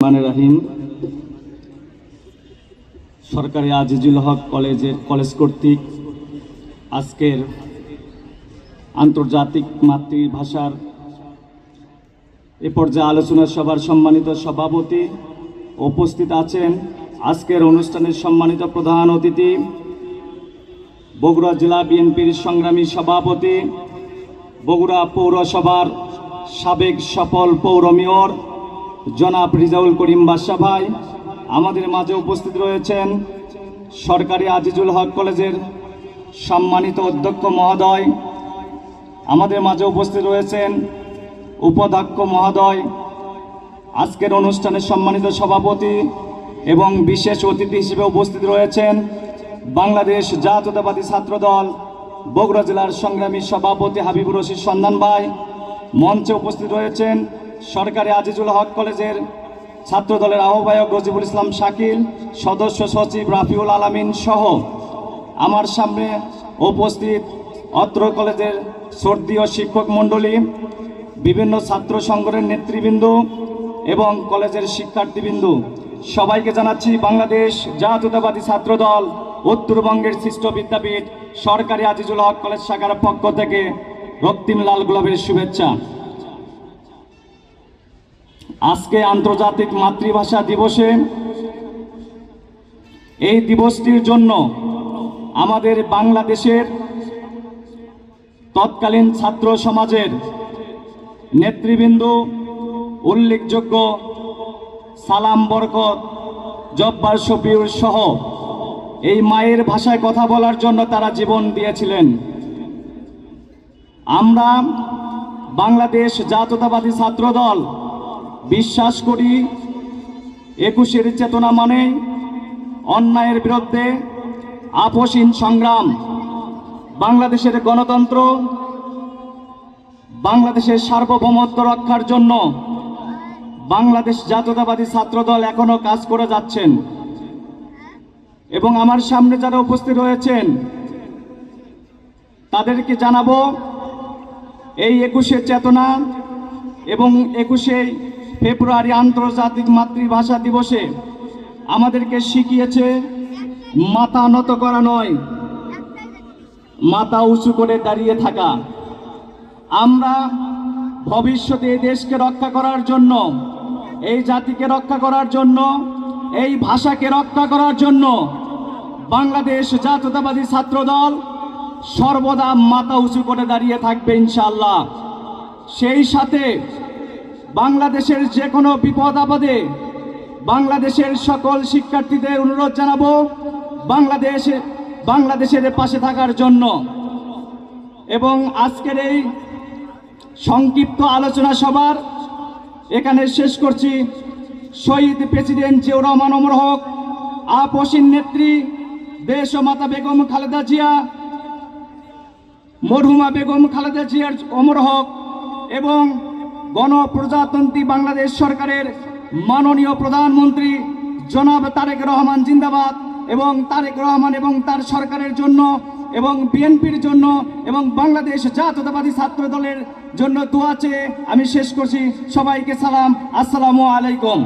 রাহিম। সরকারি আজিজুল হক কলেজের কলেজ কর্তৃক আজকের আন্তর্জাতিক মাতৃভাষার এ পর্যায়ে আলোচনা সভার সম্মানিত সভাপতি উপস্থিত আছেন আজকের অনুষ্ঠানের সম্মানিত প্রধান অতিথি, বগুড়া জেলা বিএনপির সংগ্রামী সভাপতি, বগুড়া পৌরসভার সাবেক সফল পৌর মেয়র জনাব রিজাউল করিম বাদশা ভাই, আমাদের মাঝে উপস্থিত রয়েছেন সরকারি আজিজুল হক কলেজের সম্মানিত অধ্যক্ষ মহোদয়, আমাদের মাঝে উপস্থিত রয়েছেন উপাধ্যক্ষ মহোদয়, আজকের অনুষ্ঠানের সম্মানিত সভাপতি এবং বিশেষ অতিথি হিসেবে উপস্থিত রয়েছেন বাংলাদেশ জাতীয়তাবাদী ছাত্রদল, বগুড়া জেলার সংগ্রামী সভাপতি হাবিবুর রশিদ সন্ধান ভাই, মঞ্চে উপস্থিত রয়েছেন সরকারি আজিজুল হক কলেজের ছাত্রদলের আহ্বায়ক রজিবুল ইসলাম শাকিল, সদস্য সচিব রাফিউল আলামিন সহ আমার সামনে উপস্থিত অত্র কলেজের সর্দীয় শিক্ষক মণ্ডলী, বিভিন্ন ছাত্র সংগঠনের নেতৃবৃন্দ এবং কলেজের শিক্ষার্থীবৃন্দ। সবাইকে জানাচ্ছি বাংলাদেশ জাতীয়তাবাদী ছাত্রদল উত্তরবঙ্গের সৃষ্ট বিদ্যাপীঠ সরকারি আজিজুল হক কলেজ শাখার পক্ষ থেকে রক্তিম লাল গোলাপের শুভেচ্ছা। আজকে আন্তর্জাতিক মাতৃভাষা দিবসে এই দিবসটির জন্য আমাদের বাংলাদেশের তৎকালীন ছাত্র সমাজের নেতৃবৃন্দ, উল্লেখযোগ্য সালাম বরকত, জব্বার শফিউর সহ এই মায়ের ভাষায় কথা বলার জন্য তারা জীবন দিয়েছিলেন। আমরা বাংলাদেশ জাতীয়তাবাদী ছাত্রদল বিশ্বাস করি একুশের চেতনা মানেই অন্যায়ের বিরুদ্ধে আপসীন সংগ্রাম। বাংলাদেশের গণতন্ত্র বাংলাদেশের সার্বভৌমত্ব রক্ষার জন্য বাংলাদেশ জাতীয়তাবাদী ছাত্রদল এখনও কাজ করে যাচ্ছেন। এবং আমার সামনে যারা উপস্থিত রয়েছেন, তাদেরকে জানাব, এই একুশে চেতনা এবং একুশে ফেব্রুয়ারি আন্তর্জাতিক মাতৃভাষা দিবসে আমাদেরকে শিখিয়েছে, মাথা নত করা নয়, মাথা উঁচু করে দাঁড়িয়ে থাকা। আমরা ভবিষ্যতে এই দেশকে রক্ষা করার জন্য, এই জাতিকে রক্ষা করার জন্য, এই ভাষাকে রক্ষা করার জন্য বাংলাদেশ জাতীয়তাবাদী ছাত্রদল সর্বদা মাথা উঁচু করে দাঁড়িয়ে থাকবে ইনশাআল্লাহ। সেই সাথে বাংলাদেশের যে কোনো বিপদ আপদে বাংলাদেশের সকল শিক্ষার্থীদের অনুরোধ জানাব বাংলাদেশ, বাংলাদেশের পাশে থাকার জন্য। এবং আজকের এই সংক্ষিপ্ত আলোচনা সভার এখানে শেষ করছি। শহীদ প্রেসিডেন্ট জিয়াউর রহমান অমর হক, আপসীন নেত্রী দেশ ও মাতা বেগম খালেদা জিয়া, মরহুমা বেগম খালেদা জিয়ার অমর হক এবং গণপ্রজাতন্ত্রী বাংলাদেশ সরকারের মাননীয় প্রধানমন্ত্রী জনাব তারেক রহমান জিন্দাবাদ এবং তারেক রহমান এবং তার সরকারের জন্য এবং বিএনপির জন্য এবং বাংলাদেশ জাতীয়তাবাদী ছাত্র দলের জন্য দোয়া চেয়ে আমি শেষ করছি। সবাইকে সালাম। আসসালামু আলাইকুম।